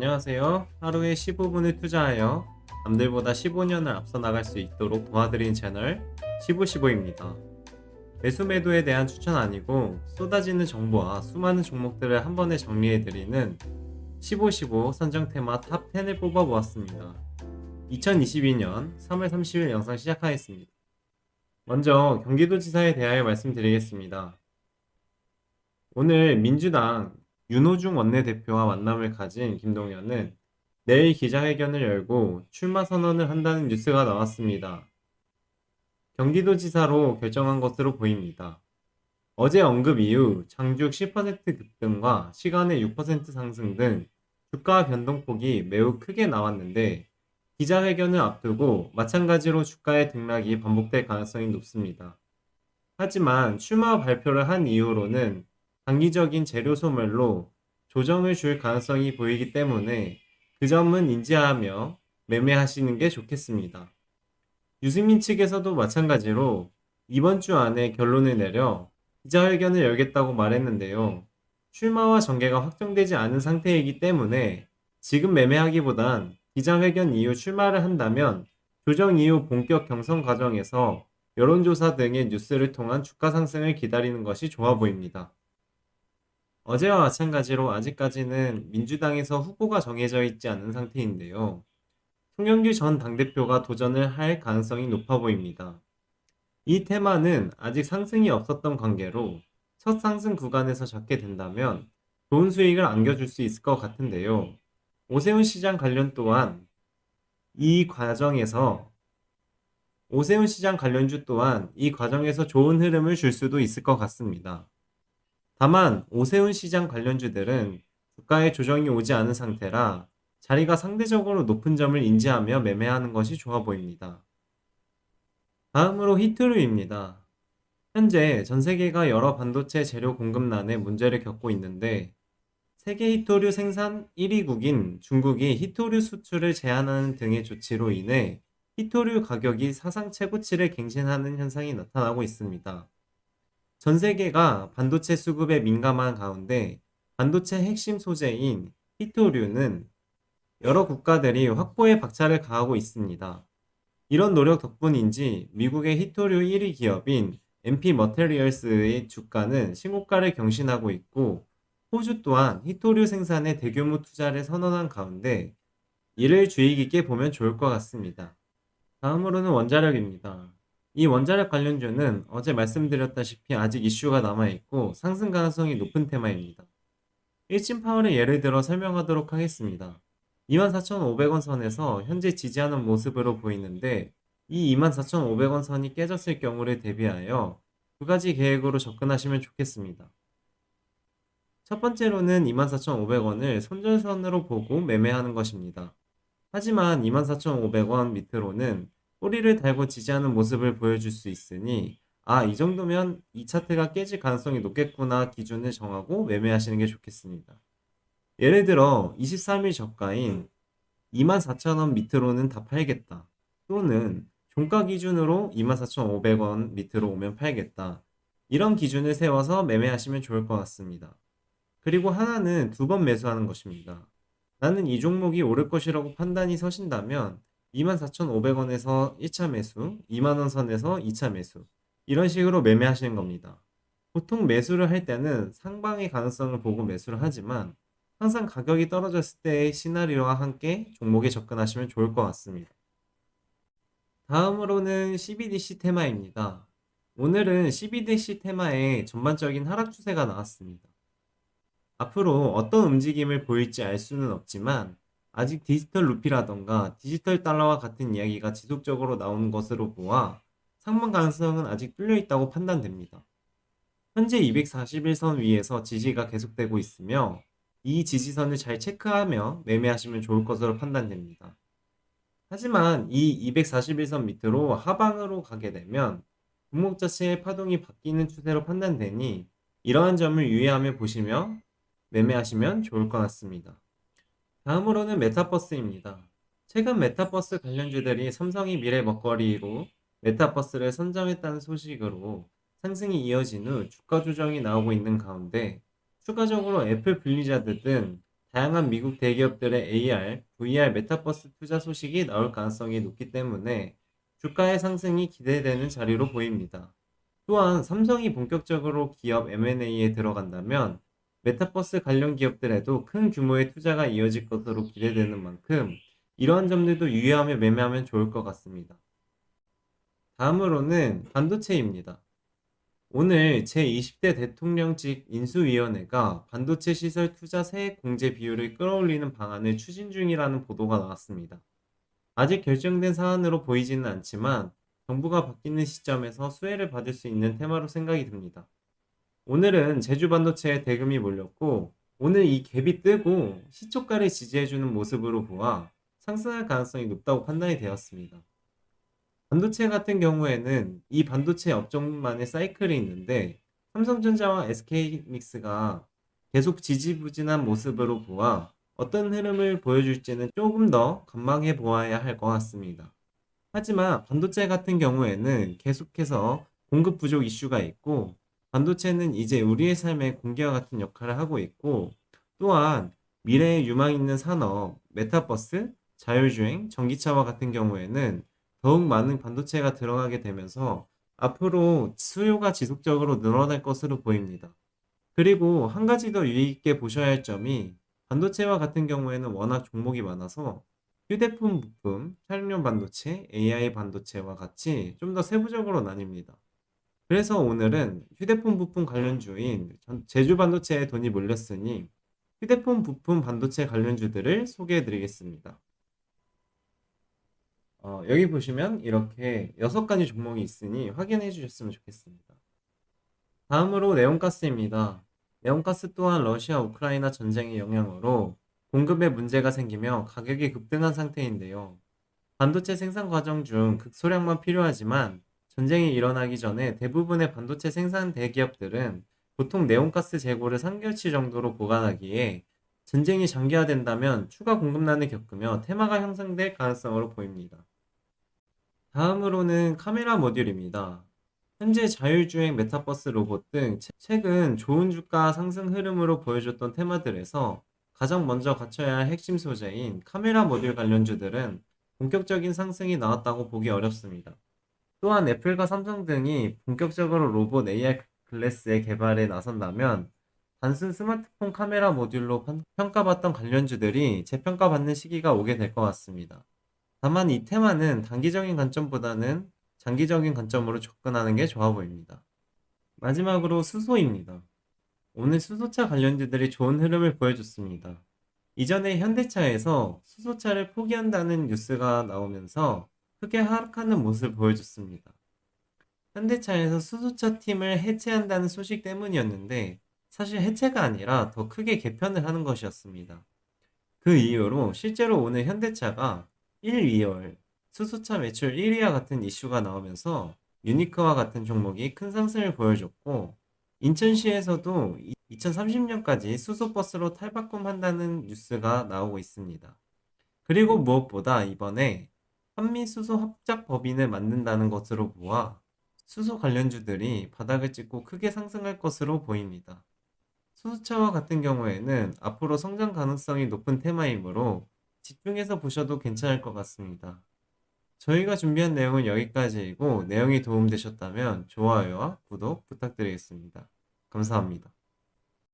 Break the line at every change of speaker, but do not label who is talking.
안녕하세요. 하루에 15분을 투자하여 남들보다 15년을 앞서 나갈 수 있도록 도와드리는 채널 1515입니다. 매수 매도에 대한 추천 아니고 쏟아지는 정보와 수많은 종목들을 한 번에 정리해드리는 1515 선정 테마 탑 10을 뽑아보았습니다. 2022년 3월 30일 영상 시작하겠습니다. 먼저 경기도지사에 대하여 말씀드리겠습니다. 오늘 민주당 윤호중 원내대표와 만남을 가진 김동연은 내일 기자회견을 열고 출마 선언을 한다는 뉴스가 나왔습니다. 경기도지사로 결정한 것으로 보입니다. 어제 언급 이후 장죽 10% 급등과 시간의 6% 상승 등 주가 변동폭이 매우 크게 나왔는데 기자회견을 앞두고 마찬가지로 주가의 등락이 반복될 가능성이 높습니다. 하지만 출마 발표를 한 이후로는 단기적인 재료 소멸로 조정을 줄 가능성이 보이기 때문에 그 점은 인지하며 매매하시는 게 좋겠습니다. 유승민 측에서도 마찬가지로 이번 주 안에 결론을 내려 기자회견을 열겠다고 말했는데요. 출마와 전개가 확정되지 않은 상태이기 때문에 지금 매매하기보단 기자회견 이후 출마를 한다면 조정 이후 본격 경선 과정에서 여론조사 등의 뉴스를 통한 주가 상승을 기다리는 것이 좋아 보입니다. 어제와 마찬가지로 아직까지는 민주당에서 후보가 정해져 있지 않은 상태인데요. 송영길 전 당대표가 도전을 할 가능성이 높아 보입니다. 이 테마는 아직 상승이 없었던 관계로 첫 상승 구간에서 잡게 된다면 좋은 수익을 안겨줄 수 있을 것 같은데요. 오세훈 시장 관련 또한 이 과정에서 오세훈 시장 관련주 또한 이 과정에서 좋은 흐름을 줄 수도 있을 것 같습니다. 다만 오세훈 시장 관련주들은 주가의 조정이 오지 않은 상태라 자리가 상대적으로 높은 점을 인지하며 매매하는 것이 좋아 보입니다. 다음으로 히트루입니다. 현재 전 세계가 여러 반도체 재료 공급난에 문제를 겪고 있는데 세계 히토류 생산 1위국인 중국이 히토류 수출을 제한하는 등의 조치로 인해 히토류 가격이 사상 최고치를 갱신하는 현상이 나타나고 있습니다. 전 세계가 반도체 수급에 민감한 가운데 반도체 핵심 소재인 히토류는 여러 국가들이 확보에 박차를 가하고 있습니다. 이런 노력 덕분인지 미국의 히토류 1위 기업인 MP 머테리얼스의 주가는 신고가를 경신하고 있고 호주 또한 히토류 생산에 대규모 투자를 선언한 가운데 이를 주의 깊게 보면 좋을 것 같습니다. 다음으로는 원자력입니다. 이 원자력 관련주는 어제 말씀드렸다시피 아직 이슈가 남아있고 상승 가능성이 높은 테마입니다. 일진 파월의 예를 들어 설명하도록 하겠습니다. 24,500원 선에서 현재 지지하는 모습으로 보이는데 이 24,500원 선이 깨졌을 경우를 대비하여 두 가지 계획으로 접근하시면 좋겠습니다. 첫 번째로는 24,500원을 손절선으로 보고 매매하는 것입니다. 하지만 24,500원 밑으로는 꼬리를 달고 지지하는 모습을 보여줄 수 있으니 아, 이 정도면 이 차트가 깨질 가능성이 높겠구나 기준을 정하고 매매하시는 게 좋겠습니다. 예를 들어 23일 저가인 24,000원 밑으로는 다 팔겠다. 또는 종가 기준으로 24,500원 밑으로 오면 팔겠다. 이런 기준을 세워서 매매하시면 좋을 것 같습니다. 그리고 하나는 두 번 매수하는 것입니다. 나는 이 종목이 오를 것이라고 판단이 서신다면 24,500원에서 1차 매수, 2만원 선에서 2차 매수 이런 식으로 매매하시는 겁니다. 보통 매수를 할 때는 상방의 가능성을 보고 매수를 하지만 항상 가격이 떨어졌을 때의 시나리오와 함께 종목에 접근하시면 좋을 것 같습니다. 다음으로는 CBDC 테마입니다. 오늘은 CBDC 테마의 전반적인 하락 추세가 나왔습니다. 앞으로 어떤 움직임을 보일지 알 수는 없지만 아직 디지털 루피라던가 디지털 달러와 같은 이야기가 지속적으로 나오는 것으로 보아 상방 가능성은 아직 뚫려 있다고 판단됩니다. 현재 241선 위에서 지지가 계속되고 있으며 이 지지선을 잘 체크하며 매매하시면 좋을 것으로 판단됩니다. 하지만 이 241선 밑으로 하방으로 가게 되면 종목 자체의 파동이 바뀌는 추세로 판단되니 이러한 점을 유의하며 보시며 매매하시면 좋을 것 같습니다. 다음으로는 메타버스입니다. 최근 메타버스 관련주들이 삼성이 미래 먹거리로 메타버스를 선정했다는 소식으로 상승이 이어진 후 주가 조정이 나오고 있는 가운데 추가적으로 애플 블리자드 등 다양한 미국 대기업들의 AR, VR 메타버스 투자 소식이 나올 가능성이 높기 때문에 주가의 상승이 기대되는 자리로 보입니다. 또한 삼성이 본격적으로 기업 M&A에 들어간다면 메타버스 관련 기업들에도 큰 규모의 투자가 이어질 것으로 기대되는 만큼 이러한 점들도 유의하며 매매하면 좋을 것 같습니다. 다음으로는 반도체입니다. 오늘 제20대 대통령직 인수위원회가 반도체 시설 투자 세액 공제 비율을 끌어올리는 방안을 추진 중이라는 보도가 나왔습니다. 아직 결정된 사안으로 보이지는 않지만 정부가 바뀌는 시점에서 수혜를 받을 수 있는 테마로 생각이 듭니다. 오늘은 제주 반도체에 대금이 몰렸고 오늘 이 갭이 뜨고 시초가를 지지해주는 모습으로 보아 상승할 가능성이 높다고 판단이 되었습니다. 반도체 같은 경우에는 이 반도체 업종만의 사이클이 있는데 삼성전자와 SK믹스가 계속 지지부진한 모습으로 보아 어떤 흐름을 보여줄지는 조금 더 관망해 보아야 할 것 같습니다. 하지만 반도체 같은 경우에는 계속해서 공급 부족 이슈가 있고 반도체는 이제 우리의 삶의 공기와 같은 역할을 하고 있고 또한 미래에 유망 있는 산업, 메타버스, 자율주행, 전기차와 같은 경우에는 더욱 많은 반도체가 들어가게 되면서 앞으로 수요가 지속적으로 늘어날 것으로 보입니다. 그리고 한 가지 더 유의 있게 보셔야 할 점이 반도체와 같은 경우에는 워낙 종목이 많아서 휴대폰 부품, 촬영용 반도체, AI 반도체와 같이 좀 더 세부적으로 나뉩니다. 그래서 오늘은 휴대폰 부품 관련주인 전- 제주 반도체에 돈이 몰렸으니 휴대폰 부품 반도체 관련주들을 소개해 드리겠습니다. 어, 여기 보시면 이렇게 여섯 가지 종목이 있으니 확인해 주셨으면 좋겠습니다. 다음으로 네온가스입니다. 네온가스 또한 러시아 우크라이나 전쟁의 영향으로 공급에 문제가 생기며 가격이 급등한 상태인데요. 반도체 생산 과정 중 극소량만 필요하지만 전쟁이 일어나기 전에 대부분의 반도체 생산 대기업들은 보통 네온가스 재고를 3개월치 정도로 보관하기에 전쟁이 장기화된다면 추가 공급난을 겪으며 테마가 형성될 가능성으로 보입니다. 다음으로는 카메라 모듈입니다. 현재 자율주행 메타버스 로봇 등 최- 최근 좋은 주가 상승 흐름으로 보여줬던 테마들에서 가장 먼저 갖춰야 할 핵심 소재인 카메라 모듈 관련주들은 본격적인 상승이 나왔다고 보기 어렵습니다. 또한 애플과 삼성 등이 본격적으로 로봇 AR 글래스의 개발에 나선다면 단순 스마트폰 카메라 모듈로 판- 평가받던 관련주들이 재평가받는 시기가 오게 될 것 같습니다. 다만 이 테마는 단기적인 관점보다는 장기적인 관점으로 접근하는 게 좋아 보입니다. 마지막으로 수소입니다. 오늘 수소차 관련주들이 좋은 흐름을 보여줬습니다. 이전에 현대차에서 수소차를 포기한다는 뉴스가 나오면서 크게 하락하는 모습을 보여줬습니다. 현대차에서 수소차 팀을 해체한다는 소식 때문이었는데 사실 해체가 아니라 더 크게 개편을 하는 것이었습니다. 그 이후로 실제로 오늘 현대차가 1, 2월 수소차 매출 1위와 같은 이슈가 나오면서 유니크와 같은 종목이 큰 상승을 보여줬고 인천시에서도 2030년까지 수소버스로 탈바꿈한다는 뉴스가 나오고 있습니다. 그리고 무엇보다 이번에 한미 수소 합작 법인을 만든다는 것으로 보아 수소 관련주들이 바닥을 찍고 크게 상승할 것으로 보입니다. 수소차와 같은 경우에는 앞으로 성장 가능성이 높은 테마이므로 집중해서 보셔도 괜찮을 것 같습니다. 저희가 준비한 내용은 여기까지이고 내용이 도움되셨다면 좋아요와 구독 부탁드리겠습니다. 감사합니다.